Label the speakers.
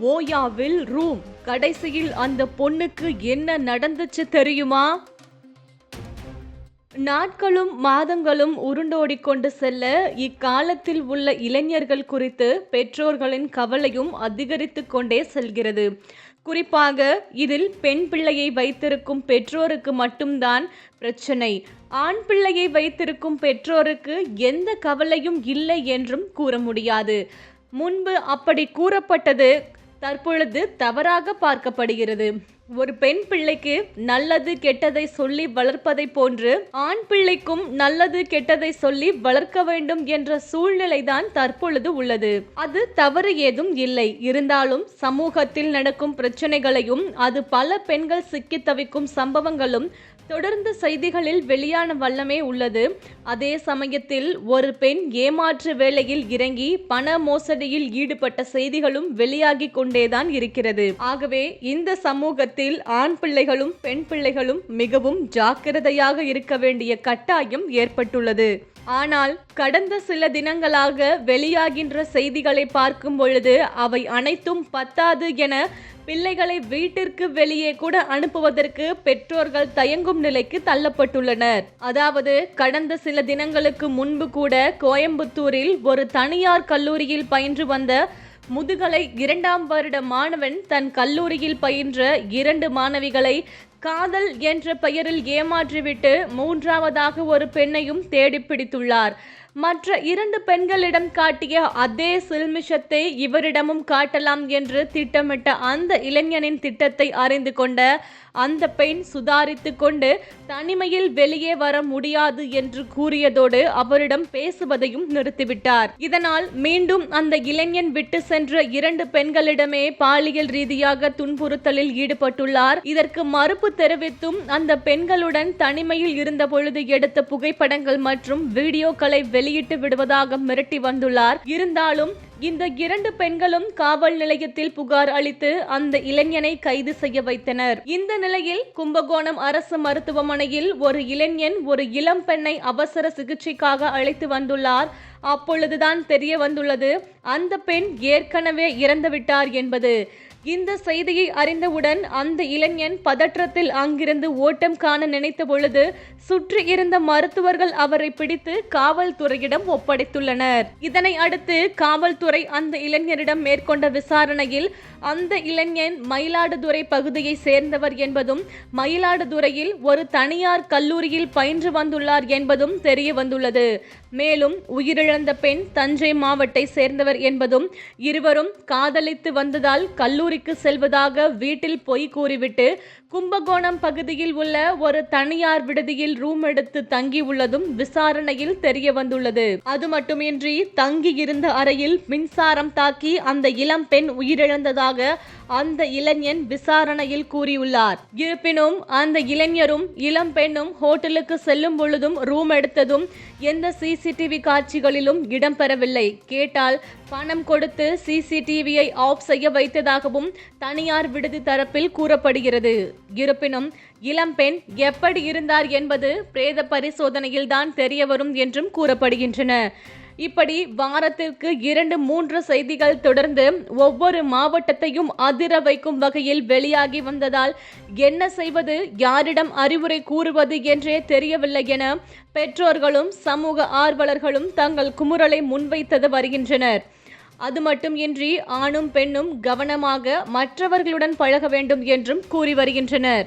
Speaker 1: ஓயாவில் room. கடைசியில் அந்த பொண்ணுக்கு என்ன நடந்துச்சு தெரியுமா? நாட்களும் மாதங்களும் உருண்டோடிக்கொண்டு செல்ல இக்காலத்தில் உள்ள இளைஞர்கள் குறித்து பெற்றோர்களின் கவலையும் அதிகரித்து கொண்டே செல்கிறது. குறிப்பாக இதில் பெண் பிள்ளையை வைத்திருக்கும் பெற்றோருக்கு மட்டும்தான் பிரச்சனை. ஆண் பிள்ளையை வைத்திருக்கும் பெற்றோருக்கு எந்த கவலையும் இல்லை என்றும் கூற முடியாது. முன்பு அப்படி கூறப்பட்டது தற்பொழுது தவறாக பார்க்கப்படுகிறது. ஒரு பெண் பிள்ளைக்கு நல்லது கெட்டதை சொல்லி வளர்ப்பதை போன்று ஆண் பிள்ளைக்கும் நல்லது கெட்டதை சொல்லி வளர்க்க வேண்டும் என்ற சூழ்நிலைதான் தற்பொழுது உள்ளது. அது தவறு ஏதும் இல்லை. இருந்தாலும் சமூகத்தில் நடக்கும் பிரச்சனைகளையும் அது பல பெண்கள் சிக்கி தவிக்கும் சம்பவங்களும் தொடர்ந்து செய்திகளில் வெளியான வல்லமே உள்ளது. அதே சமயத்தில் ஒரு பெண் ஏமாற்று வேலையில் இறங்கி பண மோசடியில் ஈடுபட்ட செய்திகளும் வெளியாகி கொண்டேதான் இருக்கிறது. ஆகவே இந்த சமூகத்தில் ஆண் பிள்ளைகளும் பெண் பிள்ளைகளும் மிகவும் ஜாக்கிரதையாக இருக்க வேண்டிய கட்டாயம் ஏற்பட்டுள்ளது. ஆனால் கடந்த சில தினங்களாக வெளியாகின்ற செய்திகளை பார்க்கும் பொழுது அவை அனைத்தும் பத்தாது என பிள்ளைகளை வீட்டிற்கு வெளியே கூட அனுப்புவதற்கு பெற்றோர்கள் தயங்கும் நிலைக்கு தள்ளப்பட்டுள்ளனர். அதாவது கடந்த சில தினங்களுக்கு முன்பு கூட கோயம்புத்தூரில் ஒரு தனியார் கல்லூரியில் பயின்று வந்த முதுகலை இரண்டாம் வருட மாணவன் தன் கல்லூரியில் பயின்ற இரண்டு மாணவிகளை காதல் என்ற பெயரில் ஏமாற்றிவிட்டு மூன்றாவதாக ஒரு பெண்ணையும் தேடி பிடித்துள்ளார் மற்ற இரண்டு பெண்களிடம் காட்டிய அதே சில்மிஷத்தை இவரிடமும் காட்டலாம் என்று திட்டமிட்ட அந்த இளைஞனின் திட்டத்தை அறிந்து கொண்ட அந்த பெண் சுதாரித்து கொண்டு தனிமையில் வெளியே வர முடியாது என்று கூறியதோடு அவரிடம் பேசுவதையும் நிறுத்திவிட்டார். இதனால் மீண்டும் அந்த இளைஞன் விட்டு சென்ற இரண்டு பெண்களிடமே பாலியல் ரீதியாக துன்புறுத்தலில் ஈடுபட்டுள்ளார். இதற்கு மறுப்பு தெரிவித்தும் அந்த பெண்களுடன் தனிமையில் இருந்த பொழுது எடுத்த புகைப்படங்கள் மற்றும் வீடியோக்களை வெளியிட்டு விடுவதாக மிரட்டி வந்துள்ளார். இருந்தாலும் இந்த இரண்டு பெண்களும் காவல் நிலையத்தில் புகார் அளித்து அந்த இளைஞனை கைது செய்ய வைத்தனர். இந்த நிலையில் கும்பகோணம் அரசு மருத்துவமனையில் ஒரு இளைஞன் ஒரு இளம் பெண்ணை அவசர சிகிச்சைக்காக அழைத்து வந்துள்ளார். அப்பொழுதுதான் தெரிய வந்துள்ளது அந்த பெண் ஏற்கனவே இறந்துவிட்டார் என்பது. இந்த செய்தியை அறிந்தவுடன் அந்த இளைஞன் பதற்றத்தில் அங்கிருந்து ஓட்டம் காண நினைத்த பொழுது சுற்றி இருந்த மருத்துவர்கள் அவரை பிடித்து காவல்துறையிடம் ஒப்படைத்துள்ளனர். இதனை அடுத்து காவல்துறை காவல்துறை அந்த இளைஞரிடம் மேற்கொண்ட விசாரணையில் அந்த இளைஞன் மயிலாடுதுறை பகுதியை சேர்ந்தவர் என்பதும் மயிலாடுதுறையில் ஒரு தனியார் கல்லூரியில் பயின்று வந்துள்ளார் என்பதும் தெரிய வந்துள்ளது. மேலும் உயிரிழந்த பெண் தஞ்சை மாவட்டை சேர்ந்தவர் என்பதும் இருவரும் காதலித்து வந்ததால் கல்லூரிக்கு செல்வதாக வீட்டில் பொய் கூறிவிட்டு கும்பகோணம் பகுதியில் உள்ள ஒரு தனியார் விடுதியில் ரூம் எடுத்து தங்கியுள்ளதும் விசாரணையில் தெரிய வந்துள்ளது. அது மட்டுமின்றி தங்கி இருந்த அறையில் மின்சாரம் தாக்கி அந்த இளம் பெண் உயிரிழந்ததாக அந்த இளைஞன் விசாரணையில் கூறியுள்ளார். இருப்பினும் அந்த இளைஞரும் இளம் பெண்ணும் ஹோட்டலுக்கு செல்லும் பொழுதும் ரூம் எடுத்ததும் எந்த சிசிடிவி காட்சிகளிலும் இடம்பெறவில்லை. கேட்டால் பணம் கொடுத்து சிசிடிவியை ஆஃப் செய்ய வைத்ததாகவும் தனியார் விடுதி தரப்பில் கூறப்படுகிறது. இருப்பினும் இளம்பெண் எப்படி இருந்தார் என்பது பிரேத பரிசோதனையில் தான் தெரியவரும் என்றும் கூறப்படுகின்றன. இப்படி வாரத்திற்கு இரண்டு மூன்று செய்திகள் தொடர்ந்து ஒவ்வொரு மாவட்டத்தையும் அதிர வைக்கும் வகையில் வெளியாகி வந்ததால் என்ன செய்வது யாரிடம் அறிவுரை கூறுவது என்றே தெரியவில்லை என பெற்றோர்களும் சமூக ஆர்வலர்களும் தங்கள் குமுறலை முன்வைத்தது வருகின்றனர். அது மட்டுமின்றி ஆணும் பெண்ணும் கவனமாக மற்றவர்களுடன் பழக வேண்டும் என்றும் கூறி வருகின்றனர்.